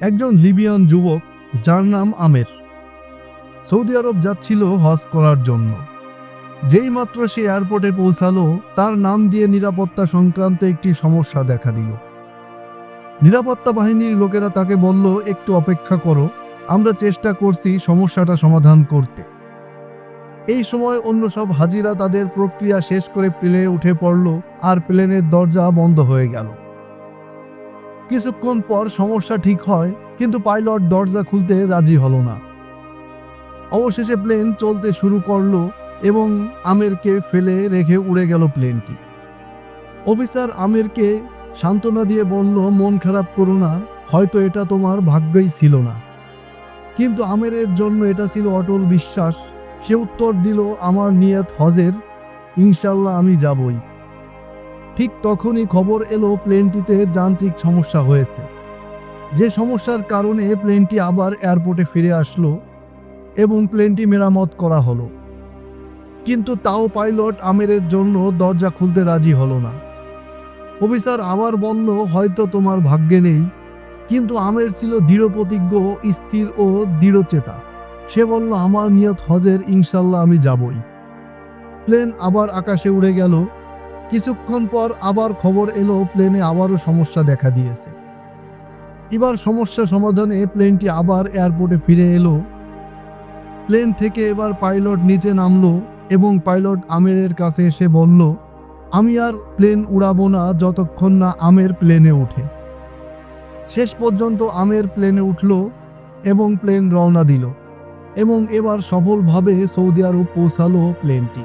একজন লিবিয়ান যুবক যার নাম আমের। সৌদি আরব যাচ্ছিল হজ করার জন্য। যেই মাত্র সে এয়ারপোর্টে পৌঁছালো, তার নাম দিয়ে নিরাপত্তা সংক্রান্ত একটি সমস্যা দেখা দিল। নিরাপত্তা বাহিনীর লোকেরা তাকে বলল, একটু অপেক্ষা করো, আমরা চেষ্টা করছি সমস্যাটা সমাধান করতে। এই সময় অন্য সব হাজিরা তাদের প্রক্রিয়া শেষ করে প্লেনে উঠে পড়ল আর প্লেনের দরজা বন্ধ হয়ে গেল। কিছুক্ষণ পর সমস্যা ঠিক হয়, কিন্তু পাইলট দরজা খুলতে রাজি হলো না। অবশেষে প্লেন চলতে শুরু করল এবং আমেরকে ফেলে রেখে উড়ে গেল প্লেনটি। অফিসার আমেরকে সান্ত্বনা দিয়ে বলল, মন খারাপ করো না, হয়তো এটা তোমার ভাগ্যই ছিল না। কিন্তু আমেরের জন্য এটা ছিল অটল বিশ্বাস। সে উত্তর দিল, আমার নিয়ত হজের, ইনশাল্লাহ আমি যাবই। ঠিক তখনই খবর এলো প্লেনটিতে যান্ত্রিক সমস্যা হয়েছে। যে সমস্যার কারণে প্লেনটি আবার এয়ারপোর্টে ফিরে আসলো এবং প্লেনটি মেরামত করা হলো। কিন্তু তাও পাইলট আমেরের জন্য দরজা খুলতে রাজি হলো না। অফিসার আবার বলল, হয়তো তোমার ভাগ্যে নেই। কিন্তু আমের ছিল দৃঢ় প্রতিজ্ঞ, স্থির ও দৃঢ়চেতা সে বলল, আমার নিয়ত হজের ইনশাল্লাহ আমি যাবই। প্লেন আবার আকাশে উড়ে গেল। কিছুক্ষণ পর আবার খবর এলো প্লেনে আবারও সমস্যা দেখা দিয়েছে। এবার সমস্যা সমাধানে প্লেনটি আবার এয়ারপোর্টে ফিরে এলো। প্লেন থেকে এবার পাইলট নিচে নামলো এবং পাইলট আমেরের কাছে এসে বলল, আমি আর প্লেন উড়াবো না যতক্ষণ না আমের প্লেনে ওঠে। শেষ পর্যন্ত আমের প্লেনে উঠল এবং প্লেন রওনা দিল এবং এবার সফলভাবে সৌদি আরব পৌঁছালো প্লেনটি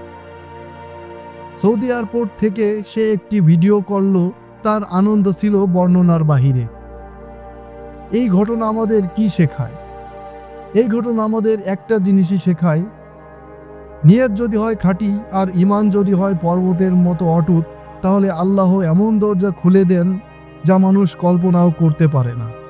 সৌদি এয়ারপোর্ট থেকে সে একটি ভিডিও করল, তার আনন্দ ছিল বর্ণনার বাহিরে। এই ঘটনা আমাদের কি শেখায়? এই ঘটনা আমাদের একটা জিনিসই শেখায়। নিয়ত যদি হয় খাঁটি আর ইমান যদি হয় পর্বতের মতো অটুট, তাহলে আল্লাহ এমন দরজা খুলে দেন যা মানুষ কল্পনাও করতে পারে না।